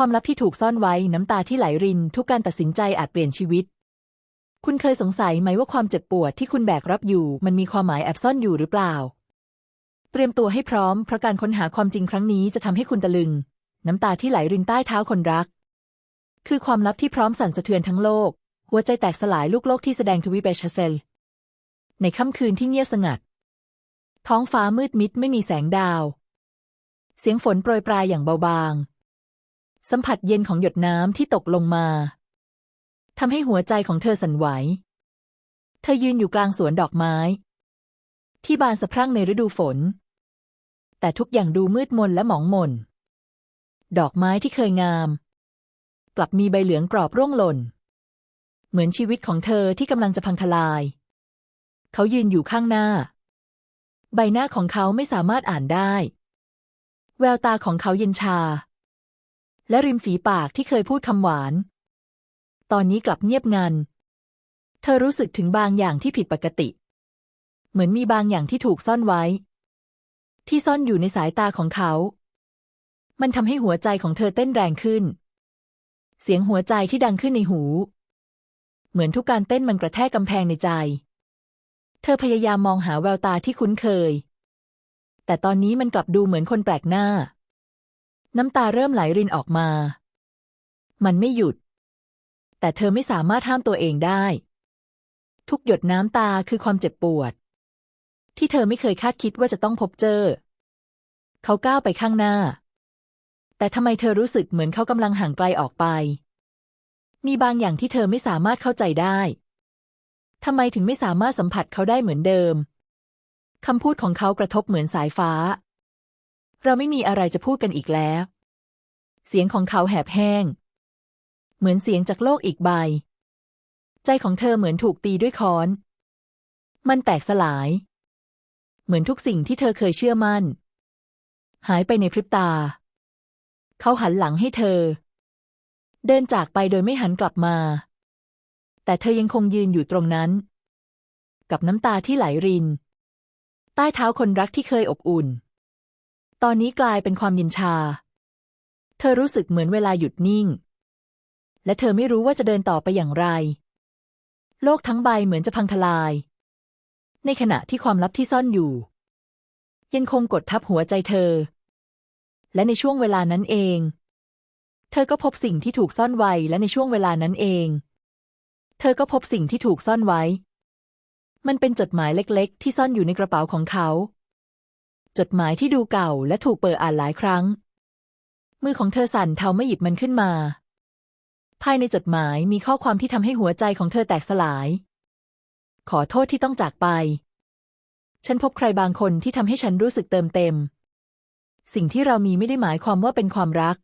ความลับที่ถูกซ่อนไว้น้ำตาที่ไหลริน ทุกการตัดสินใจอาจเปลี่ยนชีวิต คุณเคยสงสัยไหมว่าความเจ็บปวดที่คุณแบกรับอยู่ มันมีความหมายแอบซ่อนอยู่หรือเปล่า เตรียมตัวให้พร้อมเพราะการค้นหาความจริงครั้งนี้จะทำให้คุณตะลึง น้ำตาที่ไหลรินใต้เท้าคนรัก คือความลับที่พร้อมสั่นสะเทือนทั้งโลก หัวใจแตกสลายลูกโลกที่แสดงทวีปเบชเซล ในค่ำคืนที่เงียบสงัด ท้องฟ้ามืดมิดไม่มีแสงดาว เสียงฝนโปรยปลายอย่างเบาบาง สัมผัสเย็นของหยดน้ำที่ตกลงมาทำให้หัวใจของเธอสั่นไหว เธอยืนอยู่กลางสวนดอกไม้ ที่บานสะพรั่งในฤดูฝน แต่ทุกอย่างดูมืดมนและหมองหม่น ดอกไม้ที่เคยงาม กลับมีใบเหลืองกรอบร่วงหล่น เหมือนชีวิตของเธอที่กำลังจะพังทลาย เขายืนอยู่ข้างหน้า ใบหน้าของเขาไม่สามารถอ่านได้ แววตาของเขาเย็นชา และริมฝีปากที่เคยพูดคำหวาน ตอนนี้กลับเงียบงัน เธอรู้สึกถึงบางอย่างที่ผิดปกติ เหมือนมีบางอย่างที่ถูกซ่อนไว้ ที่ซ่อนอยู่ในสายตาของเขา มันทำให้หัวใจของเธอเต้นแรงขึ้น เสียงหัวใจที่ดังขึ้นในหู เหมือนทุกการเต้นมันกระแทกกำแพงในใจ เธอพยายามมองหาแววตาที่คุ้นเคย แต่ตอนนี้มันกลับดูเหมือนคนแปลกหน้า น้ำตาเริ่มไหลรินออกมา มันไม่หยุด แต่เธอไม่สามารถห้ามตัวเองได้ ทุกหยดน้ำตาคือความเจ็บปวด ที่เธอไม่เคยคาดคิดว่าจะต้องพบเจอ เขาก้าวไปข้างหน้า แต่ทำไมเธอรู้สึกเหมือนเขากำลังห่างไกลออกไป มีบางอย่างที่เธอไม่สามารถเข้าใจได้ทำไมถึงไม่สามารถสัมผัสเขาได้เหมือนเดิม คำพูดของเขากระทบเหมือนสายฟ้า เราไม่มีอะไรจะพูดกันอีกแล้ว เสียงของเขาแหบแห้ง เหมือนเสียงจากโลกอีกใบ ใจของเธอเหมือนถูกตีด้วยค้อน มันแตกสลาย เหมือนทุกสิ่งที่เธอเคยเชื่อมั่น หายไปในพริบตา เขาหันหลังให้เธอ เดินจากไปโดยไม่หันกลับมา แต่เธอยังคงยืนอยู่ตรงนั้น กับน้ำตาที่ไหลริน ใต้เท้าคนรักที่เคยอบอุ่น ตอนนี้กลายเป็นความเย็นชา เธอรู้สึกเหมือนเวลาหยุดนิ่ง และเธอไม่รู้ว่าจะเดินต่อไปอย่างไร โลกทั้งใบเหมือนจะพังทลาย ในขณะที่ความลับที่ซ่อนอยู่ ยังคงกดทับหัวใจเธอ และในช่วงเวลานั้นเอง เธอก็พบสิ่งที่ถูกซ่อนไว้และในช่วงเวลานั้นเอง เธอก็พบสิ่งที่ถูกซ่อนไว้ มันเป็นจดหมายเล็ก ๆ ที่ซ่อนอยู่ในกระเป๋าของเขา จดหมายที่ดูเก่าและถูกเปิดอ่านหลายครั้ง มือของเธอสั่นเทาไม่หยิบมันขึ้นมา ภายในจดหมายมีข้อความที่ทำให้หัวใจของเธอแตกสลาย ขอโทษที่ต้องจากไป ฉันพบใครบางคนที่ทำให้ฉันรู้สึกเติมเต็ม สิ่งที่เรามีไม่ได้หมายความว่าเป็นความรัก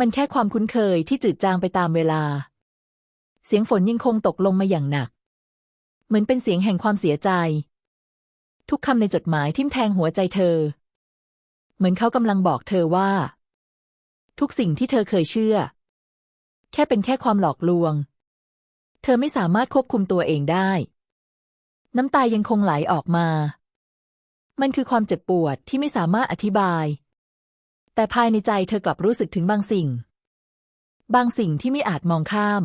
มันแค่ความคุ้นเคยที่จืดจางไปตามเวลา เสียงฝนยังคงตกลงมาอย่างหนัก เหมือนเป็นเสียงแห่งความเสียใจ ทุกคำในจดหมายทิ่มแทงหัวใจเธอ เหมือนเขากำลังบอกเธอว่า ทุกสิ่งที่เธอเคยเชื่อ แค่เป็นแค่ความหลอกลวง เธอไม่สามารถควบคุมตัวเองได้ น้ำตายังคงไหลออกมา มันคือความเจ็บปวดที่ไม่สามารถอธิบาย แต่ภายในใจเธอกลับรู้สึกถึงบางสิ่ง บางสิ่งที่ไม่อาจมองข้าม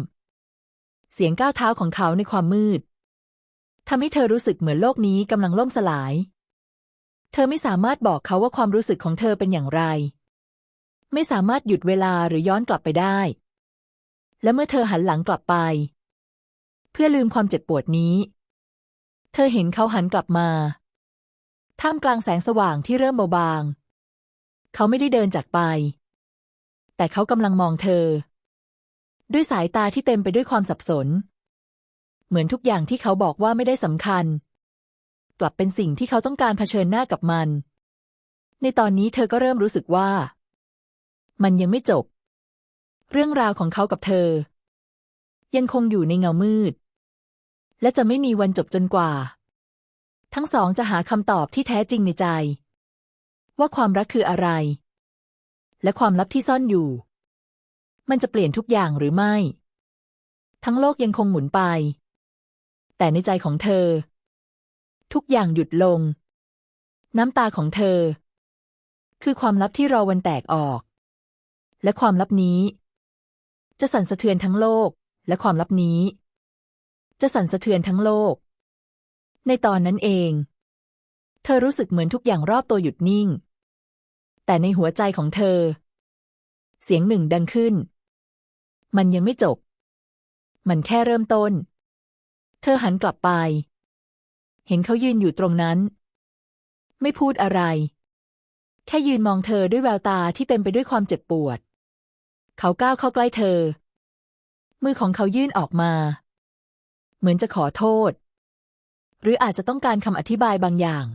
เสียงก้าวเท้าของเขาในความมืด ทำให้เธอรู้สึกเหมือนโลกนี้กำลังล่มสลาย เธอไม่สามารถบอกเขาว่าความรู้สึกของเธอเป็นอย่างไร ไม่สามารถหยุดเวลาหรือย้อนกลับไปได้ และเมื่อเธอหันหลังกลับไป เพื่อลืมความเจ็บปวดนี้ เธอเห็นเขาหันกลับมา ท่ามกลางแสงสว่างที่เริ่มเบาบาง เขาไม่ได้เดินจากไป แต่เขากำลังมองเธอ ด้วยสายตาที่เต็มไปด้วยความสับสน เหมือนทุกอย่างที่เขาบอกว่าไม่ได้สำคัญ กลับเป็นสิ่งที่เขาต้องการเผชิญหน้ากับมัน ในตอนนี้เธอก็เริ่มรู้สึกว่า มันยังไม่จบ เรื่องราวของเขากับเธอ ยังคงอยู่ในเงามืด และจะไม่มีวันจบจนกว่า ทั้งสองจะหาคำตอบที่แท้จริงในใจ ว่าความรักคืออะไร และความลับที่ซ่อนอยู่ มันจะเปลี่ยนทุกอย่างหรือไม่ทั้งโลกยังคงหมุนไป แต่ในใจของเธอ ทุกอย่างหยุดลง น้ำตาของเธอ คือความลับที่รอวันแตกออก และความลับนี้ จะสั่นสะเทือนทั้งโลก และความลับนี้ จะสั่นสะเทือนทั้งโลก ในตอนนั้นเอง เธอรู้สึกเหมือนทุกอย่างรอบตัวหยุดนิ่ง แต่ในหัวใจของเธอ เสียงหนึ่งดังขึ้น มันยังไม่จบ มันแค่เริ่มต้น เธอหันกลับไป เห็นเขายืนอยู่ตรงนั้น ไม่พูดอะไร แค่ยืนมองเธอด้วยแววตาที่เต็มไปด้วยความเจ็บปวด เขาก้าวเข้าใกล้เธอ มือของเขายื่นออกมา เหมือนจะขอโทษ หรืออาจจะต้องการคำอธิบายบางอย่าง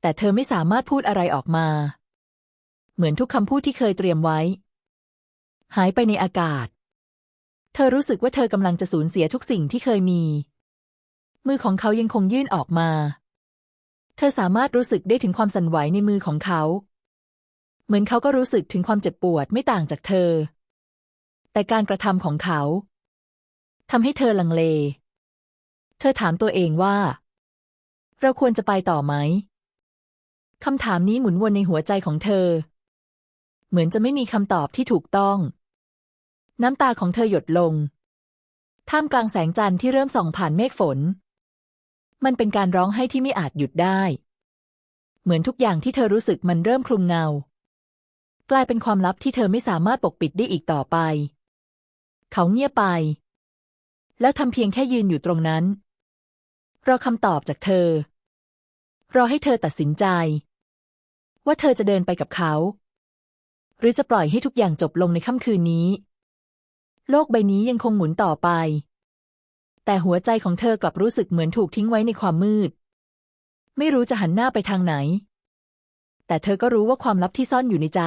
แต่เธอไม่สามารถพูดอะไรออกมา เหมือนทุกคำพูดที่เคยเตรียมไว้ หายไปในอากาศ ธอรู้สึกว่าเธอกำลังจะสูญเสียทุกสิ่งที่เคยมี มือของเขายังคงยื่นออกมา เธอสามารถรู้สึกได้ถึงความสั่นไหวในมือของเขา เหมือนเขาก็รู้สึกถึงความเจ็บปวดไม่ต่างจากเธอ แต่การกระทำของเขาทำให้เธอลังเล เธอถามตัวเองว่า เราควรจะไปต่อไหมคำถามนี้หมุนวนในหัวใจของเธอ เหมือนจะไม่มีคำตอบที่ถูกต้อง น้ำตาของเธอหยดลง ท่ามกลางแสงจันทร์ที่เริ่มส่องผ่านเมฆฝน มันเป็นการร้องไห้ที่ไม่อาจหยุดได้ เหมือนทุกอย่างที่เธอรู้สึกมันเริ่มคลุมเงา กลายเป็นความลับที่เธอไม่สามารถปกปิดได้อีกต่อไป เขาเงียบไป แล้วทำเพียงแค่ยืนอยู่ตรงนั้น รอคำตอบจากเธอ รอให้เธอตัดสินใจ ว่าเธอจะเดินไปกับเขา หรือจะปล่อยให้ทุกอย่างจบลงในค่ำคืนนี้ โลกใบนี้ยังคงหมุนต่อไป แต่หัวใจของเธอกลับรู้สึกเหมือนถูกทิ้งไว้ในความมืด ไม่รู้จะหันหน้าไปทางไหน แต่เธอก็รู้ว่าความลับที่ซ่อนอยู่ในใจ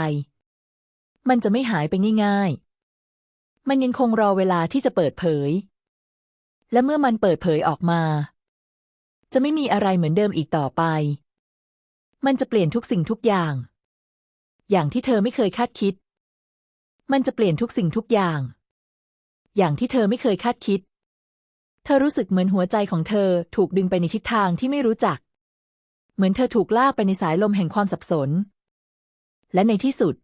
มันจะไม่หายไปง่ายๆ มันยังคงรอเวลาที่จะเปิดเผย และเมื่อมันเปิดเผยออกมา จะไม่มีอะไรเหมือนเดิมอีกต่อไป มันจะเปลี่ยนทุกสิ่งทุกอย่าง อย่างที่เธอไม่เคยคาดคิด มันจะเปลี่ยนทุกสิ่งทุกอย่าง อย่างที่เธอไม่เคยคาดคิด เธอรู้สึกเหมือนหัวใจของเธอถูกดึงไปในทิศทางที่ไม่รู้จัก เหมือนเธอถูกลากไปในสายลมแห่งความสับสน และในที่สุด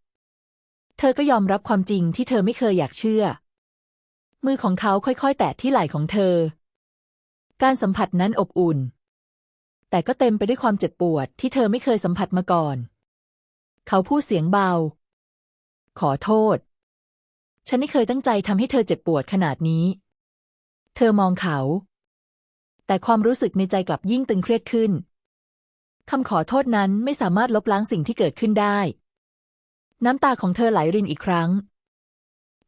เธอก็ยอมรับความจริงที่เธอไม่เคยอยากเชื่อ มือของเขาค่อยๆ แตะที่ไหล่ของเธอ การสัมผัสนั้นอบอุ่น แต่ก็เต็มไปด้วยความเจ็บปวดที่เธอไม่เคยสัมผัสมาก่อน เขาพูดเสียงเบา ขอโทษ ฉันไม่เคยตั้งใจทำให้เธอเจ็บปวดขนาดนี้ เธอมองเขา แต่ความรู้สึกในใจกลับยิ่งตึงเครียดขึ้นคำขอโทษนั้นไม่สามารถลบล้างสิ่งที่เกิดขึ้นได้ น้ำตาของเธอไหลรินอีกครั้ง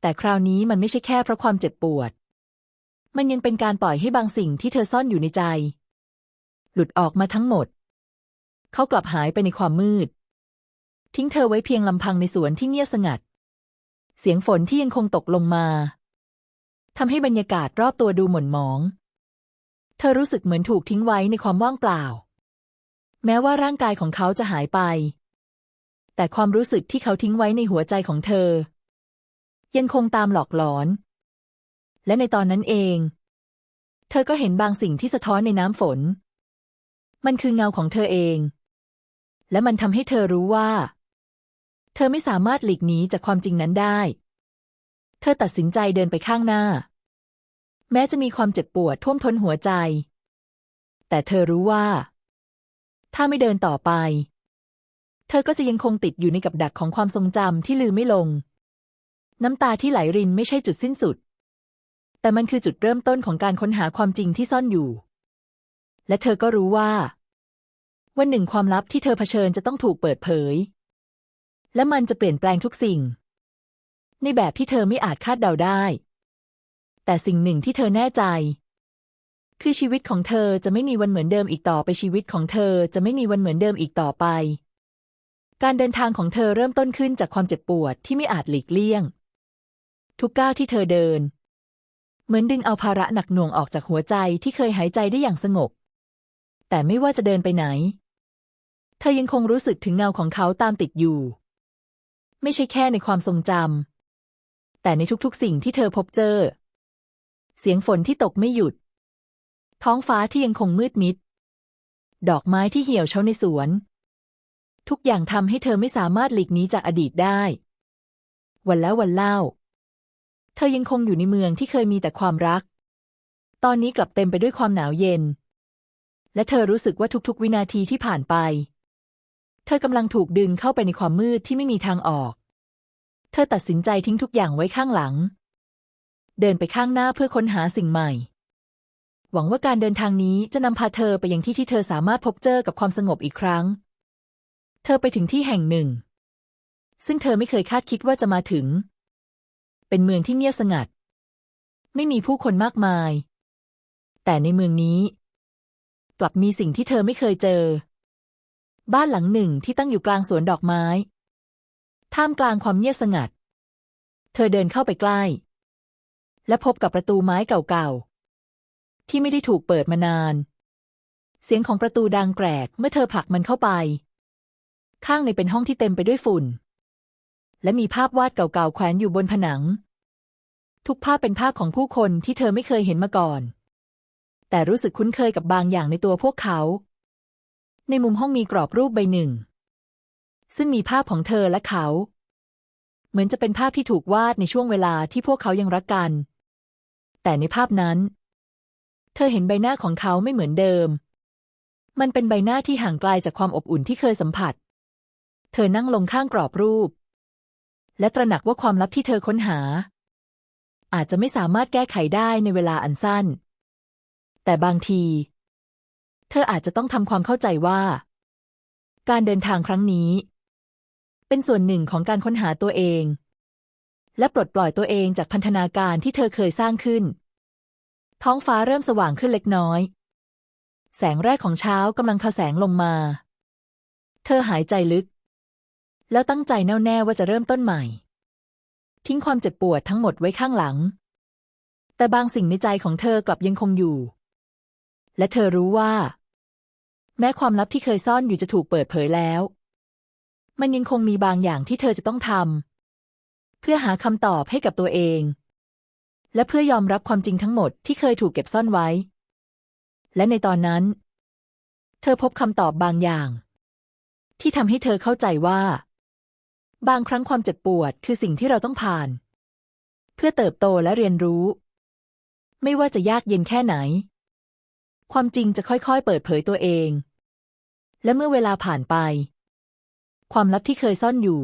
แต่คราวนี้มันไม่ใช่แค่เพราะความเจ็บปวด มันยังเป็นการปล่อยให้บางสิ่งที่เธอซ่อนอยู่ในใจ หลุดออกมาทั้งหมด เขากลับหายไปในความมืด ทิ้งเธอไว้เพียงลำพังในสวนที่เงียบสงัด เสียงฝนที่ยังคงตกลงมาทำให้บรรยากาศรอบตัวดูหม่นหมอง เธอรู้สึกเหมือนถูกทิ้งไว้ในความว่างเปล่า แม้ว่าร่างกายของเขาจะหายไป แต่ความรู้สึกที่เขาทิ้งไว้ในหัวใจของเธอ ยังคงตามหลอกหลอน และในตอนนั้นเอง เธอก็เห็นบางสิ่งที่สะท้อนในน้ำฝน มันคือเงาของเธอเอง และมันทำให้เธอรู้ว่า ธอไม่สามารถหลีกหนีจากความจริงนั้นได้ เธอตัดสินใจเดินไปข้างหน้า แม้จะมีความเจ็บปวดท่วมท้นหัวใจ แต่เธอรู้ว่า ถ้าไม่เดินต่อไป เธอก็จะยังคงติดอยู่ในกับดักของความทรงจำที่ลืมไม่ลง น้ำตาที่ไหลรินไม่ใช่จุดสิ้นสุด แต่มันคือจุดเริ่มต้นของการค้นหาความจริงที่ซ่อนอยู่ และเธอก็รู้ว่า วันหนึ่งความลับที่เธอเผชิญจะต้องถูกเปิดเผย และมันจะเปลี่ยนแปลงทุกสิ่ง ในแบบที่เธอไม่อาจคาดเดาได้ แต่สิ่งหนึ่งที่เธอแน่ใจ คือชีวิตของเธอจะไม่มีวันเหมือนเดิมอีกต่อไปชีวิตของเธอจะไม่มีวันเหมือนเดิมอีกต่อไป การเดินทางของเธอเริ่มต้นขึ้นจากความเจ็บปวดที่ไม่อาจหลีกเลี่ยง ทุกก้าวที่เธอเดิน เหมือนดึงเอาภาระหนักหน่วงออกจากหัวใจที่เคยหายใจได้อย่างสงบ แต่ไม่ว่าจะเดินไปไหน เธอยังคงรู้สึกถึงเงาของเขาตามติดอยู่ ไม่ใช่แค่ในความทรงจำแต่ในทุกๆสิ่งที่เธอพบเจอ เสียงฝนที่ตกไม่หยุด ท้องฟ้าที่ยังคงมืดมิด ดอกไม้ที่เหี่ยวเฉาในสวน ทุกอย่างทำให้เธอไม่สามารถหลีกหนีจากอดีตได้ วันแล้ววันเล่า เธอยังคงอยู่ในเมืองที่เคยมีแต่ความรัก ตอนนี้กลับเต็มไปด้วยความหนาวเย็น และเธอรู้สึกว่าทุกๆ วินาทีที่ผ่านไป เธอกำลังถูกดึงเข้าไปในความมืดที่ไม่มีทางออก เธอตัดสินใจทิ้งทุกอย่างไว้ข้างหลัง เดินไปข้างหน้าเพื่อค้นหาสิ่งใหม่ หวังว่าการเดินทางนี้จะนำพาเธอไปยังที่ที่เธอสามารถพบเจอกับความสงบอีกครั้ง เธอไปถึงที่แห่งหนึ่ง ซึ่งเธอไม่เคยคาดคิดว่าจะมาถึง เป็นเมืองที่เงียบสงัด ไม่มีผู้คนมากมาย แต่ในเมืองนี้ กลับมีสิ่งที่เธอไม่เคยเจอ บ้านหลังหนึ่งที่ตั้งอยู่กลางสวนดอกไม้ ท่ามกลางความเงียบสงัด เธอเดินเข้าไปใกล้ และพบกับประตูไม้เก่าๆ ที่ไม่ได้ถูกเปิดมานาน เสียงของประตูดังแกรกเมื่อเธอผลักมันเข้าไป ข้างในเป็นห้องที่เต็มไปด้วยฝุ่น และมีภาพวาดเก่าๆแขวนอยู่บนผนัง ทุกภาพเป็นภาพของผู้คนที่เธอไม่เคยเห็นมาก่อน แต่รู้สึกคุ้นเคยกับบางอย่างในตัวพวกเขา ในมุมห้องมีกรอบรูปใบหนึ่ง ซึ่งมีภาพของเธอและเขา เหมือนจะเป็นภาพที่ถูกวาดในช่วงเวลาที่พวกเขายังรักกัน แต่ในภาพนั้น เธอเห็นใบหน้าของเขาไม่เหมือนเดิม มันเป็นใบหน้าที่ห่างไกลจากความอบอุ่นที่เคยสัมผัส เธอนั่งลงข้างกรอบรูป และตระหนักว่าความลับที่เธอค้นหา อาจจะไม่สามารถแก้ไขได้ในเวลาอันสั้น แต่บางที เธออาจจะต้องทำความเข้าใจว่า การเดินทางครั้งนี้ เป็นส่วนหนึ่งของการค้นหาตัวเอง และปลดปล่อยตัวเองจากพันธนาการที่เธอเคยสร้างขึ้น ท้องฟ้าเริ่มสว่างขึ้นเล็กน้อย แสงแรกของเช้ากำลังทอแสงลงมา เธอหายใจลึก แล้วตั้งใจแน่วแน่ว่าจะเริ่มต้นใหม่ ทิ้งความเจ็บปวดทั้งหมดไว้ข้างหลัง แต่บางสิ่งในใจของเธอกลับยังคงอยู่และเธอรู้ว่า แม้ความลับที่เคยซ่อนอยู่จะถูกเปิดเผยแล้ว มันยังคงมีบางอย่างที่เธอจะต้องทำเพื่อหาคำตอบให้กับตัวเอง และเพื่อยอมรับความจริงทั้งหมดที่เคยถูกเก็บซ่อนไว้ และในตอนนั้น เธอพบคำตอบบางอย่าง ที่ทำให้เธอเข้าใจว่า บางครั้งความเจ็บปวดคือสิ่งที่เราต้องผ่าน เพื่อเติบโตและเรียนรู้ ไม่ว่าจะยากเย็นแค่ไหนความจริงจะค่อยๆ เปิดเผยตัวเอง และเมื่อเวลาผ่านไป ความลับที่เคยซ่อนอยู่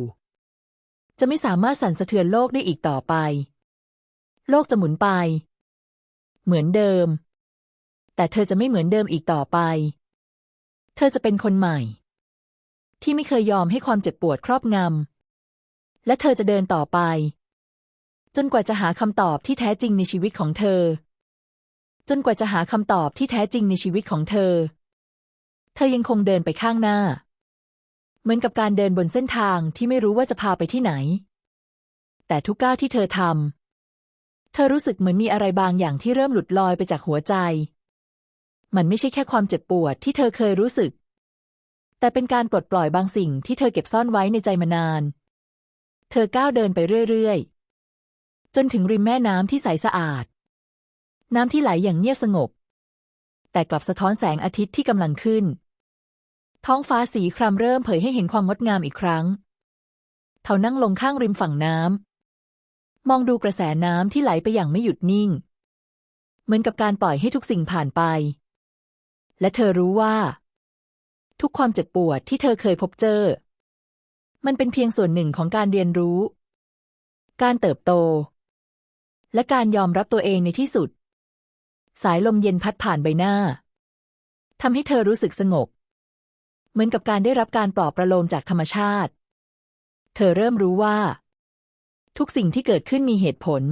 จะไม่สามารถสั่นสะเทือนโลกได้อีกต่อไป โลกจะหมุนไป เหมือนเดิม แต่เธอจะไม่เหมือนเดิมอีกต่อไป เธอจะเป็นคนใหม่ ที่ไม่เคยยอมให้ความเจ็บปวดครอบงำ และเธอจะเดินต่อไป จนกว่าจะหาคำตอบที่แท้จริงในชีวิตของเธอ จนกว่าจะหาคำตอบที่แท้จริงในชีวิตของเธอ เธอยังคงเดินไปข้างหน้า เหมือนกับการเดินบนเส้นทางที่ไม่รู้ว่าจะพาไปที่ไหน แต่ทุกก้าวที่เธอทำเธอรู้สึกเหมือนมีอะไรบางอย่างที่เริ่มหลุดลอยไปจากหัวใจ มันไม่ใช่แค่ความเจ็บปวดที่เธอเคยรู้สึก แต่เป็นการปลดปล่อยบางสิ่งที่เธอเก็บซ่อนไว้ในใจมานาน เธอก้าวเดินไปเรื่อยๆ จนถึงริมแม่น้ำที่ใสสะอาด น้ำที่ไหลอย่างเงียบสงบแต่กลับสะท้อนแสงอาทิตย์ที่กำลังขึ้น ท้องฟ้าสีครามเริ่มเผยให้เห็นความงดงามอีกครั้งเธอนั่งลงข้างริมฝั่งน้ำ มองดูกระแสน้ำที่ไหลไปอย่างไม่หยุดนิ่ง เหมือนกับการปล่อยให้ทุกสิ่งผ่านไป และเธอรู้ว่า ทุกความเจ็บปวดที่เธอเคยพบเจอ มันเป็นเพียงส่วนหนึ่งของการเรียนรู้ การเติบโต และการยอมรับตัวเองในที่สุด สายลมเย็นพัดผ่านใบหน้าทำให้เธอรู้สึกสงบ เหมือนกับการได้รับการปลอบประโลมจากธรรมชาติ เธอเริ่มรู้ว่า ทุกสิ่งที่เกิดขึ้นมีเหตุผล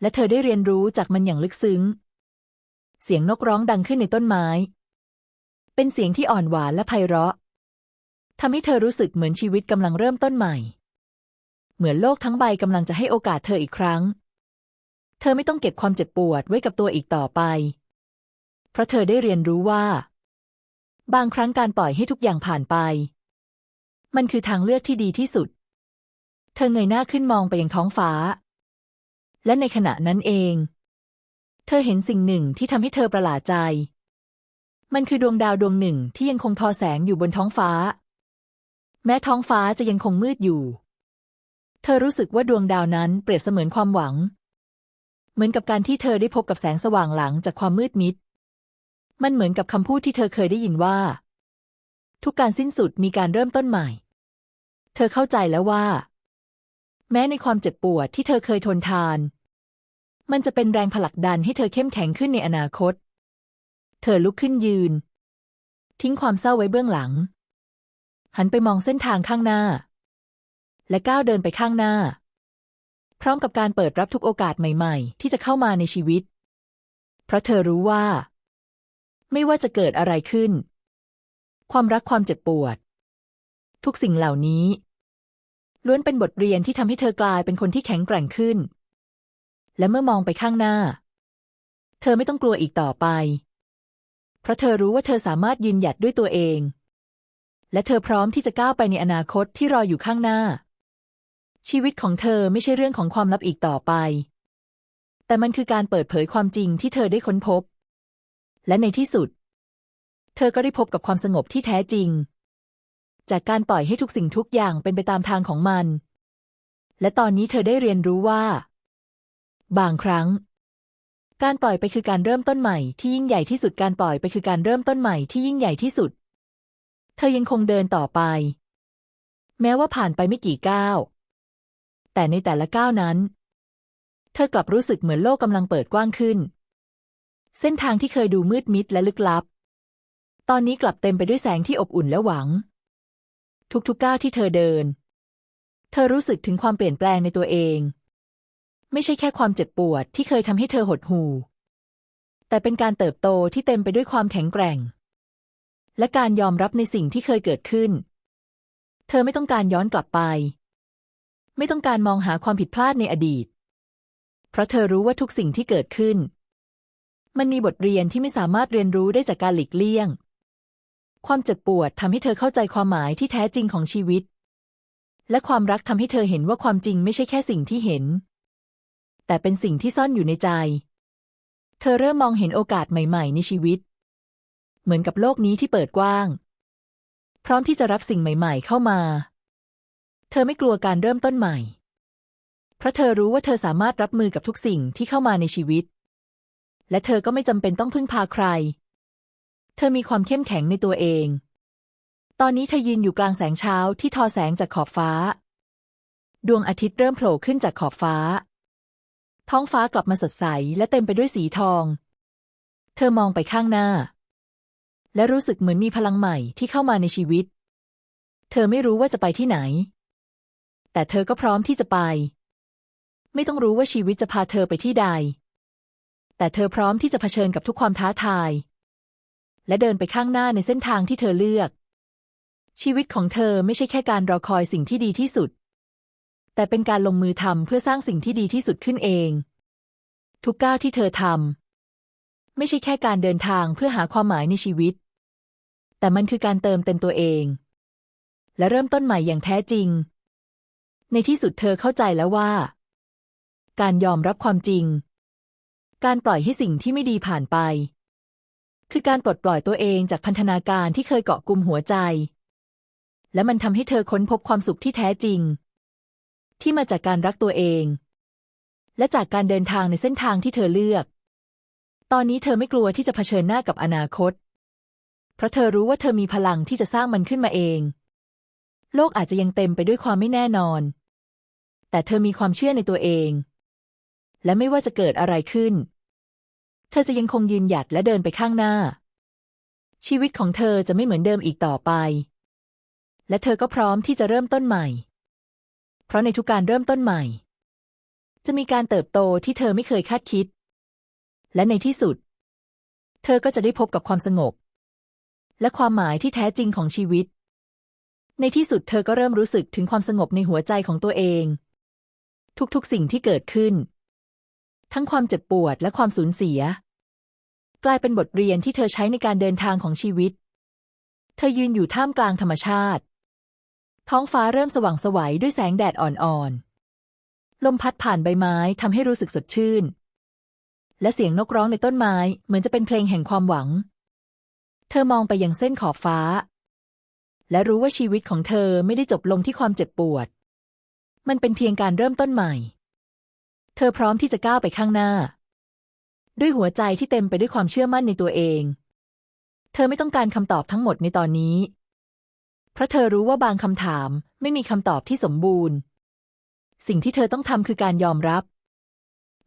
และเธอได้เรียนรู้จากมันอย่างลึกซึ้ง เสียงนกร้องดังขึ้นในต้นไม้ เป็นเสียงที่อ่อนหวานและไพเราะทำให้เธอรู้สึกเหมือนชีวิตกำลังเริ่มต้นใหม่ เหมือนโลกทั้งใบกำลังจะให้โอกาสเธออีกครั้ง เธอไม่ต้องเก็บความเจ็บปวดไว้กับตัวอีกต่อไป เพราะเธอได้เรียนรู้ว่า บางครั้งการปล่อยให้ทุกอย่างผ่านไป มันคือทางเลือกที่ดีที่สุด เธอเงยหน้าขึ้นมองไปยังท้องฟ้า และในขณะนั้นเอง เธอเห็นสิ่งหนึ่งที่ทำให้เธอประหลาดใจ มันคือดวงดาวดวงหนึ่งที่ยังคงทอแสงอยู่บนท้องฟ้า แม้ท้องฟ้าจะยังคงมืดอยู่ เธอรู้สึกว่าดวงดาวนั้นเปรียบเสมือนความหวัง เหมือนกับการที่เธอได้พบกับแสงสว่างหลังจากความมืดมิด มันเหมือนกับคำพูดที่เธอเคยได้ยินว่า ทุกการสิ้นสุดมีการเริ่มต้นใหม่ เธอเข้าใจแล้วว่า แม้ในความเจ็บปวดที่เธอเคยทนทาน มันจะเป็นแรงผลักดันให้เธอเข้มแข็งขึ้นในอนาคต เธอลุกขึ้นยืน ทิ้งความเศร้าไว้เบื้องหลัง หันไปมองเส้นทางข้างหน้า และก้าวเดินไปข้างหน้า พร้อมกับการเปิดรับทุกโอกาสใหม่ ๆ ที่จะเข้ามาในชีวิต เพราะเธอรู้ว่า ไม่ว่าจะเกิดอะไรขึ้น ความรักความเจ็บปวด ทุกสิ่งเหล่านี้ ล้วนเป็นบทเรียนที่ทำให้เธอกลายเป็นคนที่แข็งแกร่งขึ้น และเมื่อมองไปข้างหน้า เธอไม่ต้องกลัวอีกต่อไป เพราะเธอรู้ว่าเธอสามารถยืนหยัดด้วยตัวเอง และเธอพร้อมที่จะก้าวไปในอนาคตที่รออยู่ข้างหน้า ชีวิตของเธอไม่ใช่เรื่องของความลับอีกต่อไป แต่มันคือการเปิดเผยความจริงที่เธอได้ค้นพบ และในที่สุด เธอก็ได้พบกับความสงบที่แท้จริง จากการปล่อยให้ทุกสิ่งทุกอย่างเป็นไปตามทางของมัน และตอนนี้เธอได้เรียนรู้ว่า บางครั้ง การปล่อยไปคือการเริ่มต้นใหม่ที่ยิ่งใหญ่ที่สุดการปล่อยไปคือการเริ่มต้นใหม่ที่ยิ่งใหญ่ที่สุด เธอยังคงเดินต่อไป แม้ว่าผ่านไปไม่กี่ก้าวแต่ในแต่ละก้าวนั้น เธอกลับรู้สึกเหมือนโลกกำลังเปิดกว้างขึ้น เส้นทางที่เคยดูมืดมิดและลึกลับ ตอนนี้กลับเต็มไปด้วยแสงที่อบอุ่นและหวัง ทุกๆก้าวที่เธอเดิน เธอรู้สึกถึงความเปลี่ยนแปลงในตัวเอง ไม่ใช่แค่ความเจ็บปวดที่เคยทำให้เธอหดหู่ แต่เป็นการเติบโตที่เต็มไปด้วยความแข็งแกร่ง และการยอมรับในสิ่งที่เคยเกิดขึ้น เธอไม่ต้องการย้อนกลับไป ไม่ต้องการมองหาความผิดพลาดในอดีต เพราะเธอรู้ว่าทุกสิ่งที่เกิดขึ้น มันมีบทเรียนที่ไม่สามารถเรียนรู้ได้จากการหลีกเลี่ยง ความเจ็บปวดทำให้เธอเข้าใจความหมายที่แท้จริงของชีวิต และความรักทำให้เธอเห็นว่าความจริงไม่ใช่แค่สิ่งที่เห็น แต่เป็นสิ่งที่ซ่อนอยู่ในใจ เธอเริ่มมองเห็นโอกาสใหม่ ๆ ในชีวิต เหมือนกับโลกนี้ที่เปิดกว้าง พร้อมที่จะรับสิ่งใหม่ ๆ เข้ามา เธอไม่กลัวการเริ่มต้นใหม่ เพราะเธอรู้ว่าเธอสามารถรับมือกับทุกสิ่งที่เข้ามาในชีวิต และเธอก็ไม่จำเป็นต้องพึ่งพาใคร เธอมีความเข้มแข็งในตัวเอง ตอนนี้เธอยืนอยู่กลางแสงเช้าที่ทอแสงจากขอบฟ้า ดวงอาทิตย์เริ่มโผล่ขึ้นจากขอบฟ้า ท้องฟ้ากลับมาสดใสและเต็มไปด้วยสีทอง เธอมองไปข้างหน้า และรู้สึกเหมือนมีพลังใหม่ที่เข้ามาในชีวิต เธอไม่รู้ว่าจะไปที่ไหน แต่เธอก็พร้อมที่จะไป ไม่ต้องรู้ว่าชีวิตจะพาเธอไปที่ใด แต่เธอพร้อมที่จะเผชิญกับทุกความท้าทาย และเดินไปข้างหน้าในเส้นทางที่เธอเลือก ชีวิตของเธอไม่ใช่แค่การรอคอยสิ่งที่ดีที่สุด แต่เป็นการลงมือทำเพื่อสร้างสิ่งที่ดีที่สุดขึ้นเอง ทุกก้าวที่เธอทำไม่ใช่แค่การเดินทางเพื่อหาความหมายในชีวิต แต่มันคือการเติมเต็มตัวเอง และเริ่มต้นใหม่อย่างแท้จริง ในที่สุดเธอเข้าใจแล้วว่า การยอมรับความจริง การปล่อยให้สิ่งที่ไม่ดีผ่านไป คือการปลดปล่อยตัวเองจากพันธนาการที่เคยเกาะกลุ่มหัวใจ และมันทำให้เธอค้นพบความสุขที่แท้จริง ที่มาจากการรักตัวเอง และจากการเดินทางในเส้นทางที่เธอเลือก ตอนนี้เธอไม่กลัวที่จะเผชิญหน้ากับอนาคต เพราะเธอรู้ว่าเธอมีพลังที่จะสร้างมันขึ้นมาเอง โลกอาจจะยังเต็มไปด้วยความไม่แน่นอน แต่เธอมีความเชื่อในตัวเอง และไม่ว่าจะเกิดอะไรขึ้น เธอจะยังคงยืนหยัดและเดินไปข้างหน้า ชีวิตของเธอจะไม่เหมือนเดิมอีกต่อไป และเธอก็พร้อมที่จะเริ่มต้นใหม่ เพราะในทุกการเริ่มต้นใหม่ จะมีการเติบโตที่เธอไม่เคยคาดคิด และในที่สุด เธอก็จะได้พบกับความสงบ และความหมายที่แท้จริงของชีวิต ในที่สุดเธอก็เริ่มรู้สึกถึงความสงบในหัวใจของตัวเอง ทุกๆสิ่งที่เกิดขึ้น ทั้งความเจ็บปวดและความสูญเสีย กลายเป็นบทเรียนที่เธอใช้ในการเดินทางของชีวิต เธอยืนอยู่ท่ามกลางธรรมชาติ ท้องฟ้าเริ่มสว่างสวัยด้วยแสงแดดอ่อนๆ ลมพัดผ่านใบไม้ทำให้รู้สึกสดชื่น และเสียงนกร้องในต้นไม้เหมือนจะเป็นเพลงแห่งความหวัง เธอมองไปยังเส้นขอบฟ้า และรู้ว่าชีวิตของเธอไม่ได้จบลงที่ความเจ็บปวด มันเป็นเพียงการเริ่มต้นใหม่ เธอพร้อมที่จะก้าวไปข้างหน้า ด้วยหัวใจที่เต็มไปด้วยความเชื่อมั่นในตัวเอง เธอไม่ต้องการคำตอบทั้งหมดในตอนนี้ เพราะเธอรู้ว่าบางคำถามไม่มีคำตอบที่สมบูรณ์ สิ่งที่เธอต้องทำคือการยอมรับ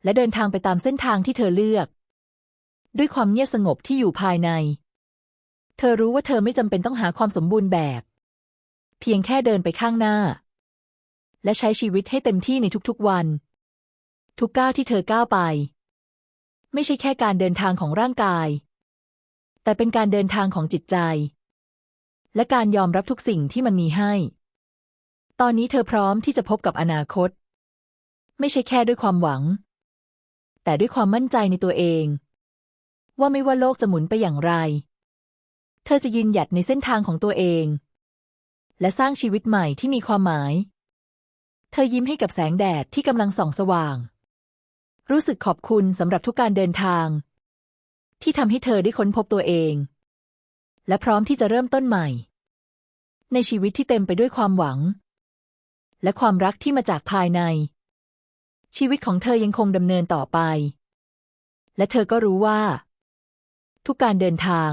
และเดินทางไปตามเส้นทางที่เธอเลือก ด้วยความเงียบสงบที่อยู่ภายใน เธอรู้ว่าเธอไม่จำเป็นต้องหาความสมบูรณ์แบบ เพียงแค่เดินไปข้างหน้า และใช้ชีวิตให้เต็มที่ในทุกๆวัน ทุกก้าวที่เธอก้าวไป ไม่ใช่แค่การเดินทางของร่างกาย แต่เป็นการเดินทางของจิตใจ และการยอมรับทุกสิ่งที่มันมีให้ ตอนนี้เธอพร้อมที่จะพบกับอนาคต ไม่ใช่แค่ด้วยความหวัง แต่ด้วยความมั่นใจในตัวเอง ว่าไม่ว่าโลกจะหมุนไปอย่างไร เธอจะยืนหยัดในเส้นทางของตัวเอง และสร้างชีวิตใหม่ที่มีความหมาย เธอยิ้มให้กับแสงแดดที่กำลังส่องสว่าง รู้สึกขอบคุณสำหรับทุกการเดินทาง ที่ทำให้เธอได้ค้นพบตัวเอง และพร้อมที่จะเริ่มต้นใหม่ ในชีวิตที่เต็มไปด้วยความหวัง และความรักที่มาจากภายใน ชีวิตของเธอยังคงดำเนินต่อไป และเธอก็รู้ว่า ทุกการเดินทาง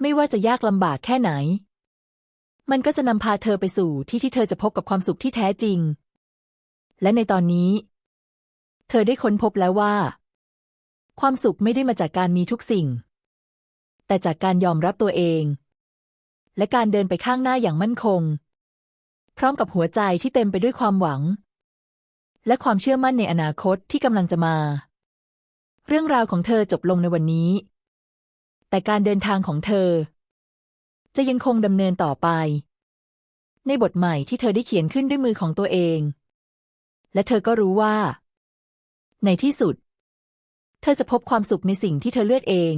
ไม่ว่าจะยากลำบากแค่ไหน มันก็จะนำพาเธอไปสู่ที่ที่เธอจะพบกับความสุขที่แท้จริง และในตอนนี้ เธอได้ค้นพบแล้วว่า ความสุขไม่ได้มาจากการมีทุกสิ่ง แต่จากการยอมรับตัวเอง และการเดินไปข้างหน้าอย่างมั่นคง พร้อมกับหัวใจที่เต็มไปด้วยความหวัง และความเชื่อมั่นในอนาคตที่กำลังจะมา เรื่องราวของเธอจบลงในวันนี้ แต่การเดินทางของเธอ จะยังคงดำเนินต่อไป ในบทใหม่ที่เธอได้เขียนขึ้นด้วยมือของตัวเอง และเธอก็รู้ว่า ในที่สุด เธอจะพบความสุขในสิ่งที่เธอเลือกเอง